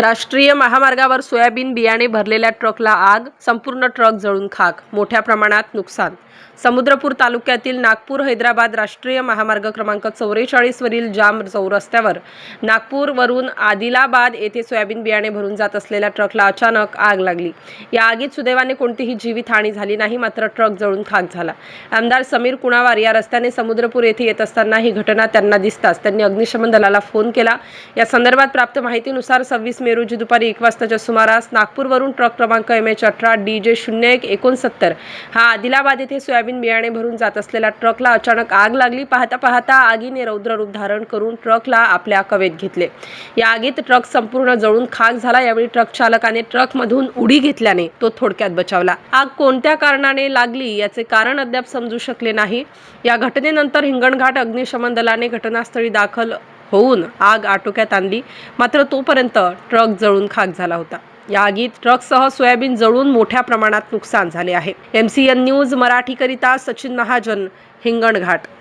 राष्ट्रीय महामार्गावर सोयाबीन बियाणे भरलेल्या ट्रकला आग संपूर्ण ट्रक जळून खाक मोठ्या प्रमाणात नुकसान. समुद्रपूर तालुक्यातील नागपूर हैदराबाद राष्ट्रीय महामार्ग क्रमांक चौवेचाळीसवरील जाम चौरस्त्यावर नागपूरवरून आदिलाबाद येथे सोयाबीन बियाणे भरून जात असलेल्या ट्रकला अचानक आग लागली. या आगीत सुदैवाने कोणतीही जीवितहानी झाली नाही मात्र ट्रक जळून खाक झाला. आमदार समीर कुणावार या रस्त्याने समुद्रपूर येथे येत असताना ही घटना त्यांना दिसताच त्यांनी अग्निशमन दलाला फोन केला. या संदर्भात प्राप्त माहितीनुसार सव्वीस मे रोजी दुपारी एक वाजताच्या सुमारास नागपूरवरून ट्रक क्रमांक एम एच अठरा डी जे शून्य एक एकोणसत्तर. हा आदिलाबाद येथे सोयाबीन बियाणे भरून जात असलेल्या ट्रकला अचानक आग लागली. पाहता पाहता आगीने रौद्र रूप धारण करून ट्रकला आपल्या कवेत घेतले. या आगीत ट्रक संपूर्ण जळून खाक झाला. यावेळी ट्रक चालकाने ट्रकमधून उडी घेतल्याने तो थोडक्यात बचावला. आग कोणत्या कारणाने लागली याचे कारण अद्याप समजू शकले नाही. या घटनेनंतर हिंगणघाट अग्निशमन दलाने घटनास्थळी दाखल होऊन आग आटोक्यात आणली. मात्र तोपर्यंत ट्रक जळून खाक झाला होता. या आगीत ट्रकसह सोयाबीन जळून मोठ्या प्रमाणात नुकसान झाले आहे. एम सी एन न्यूज मराठीकरिता सचिन महाजन हिंगणघाट.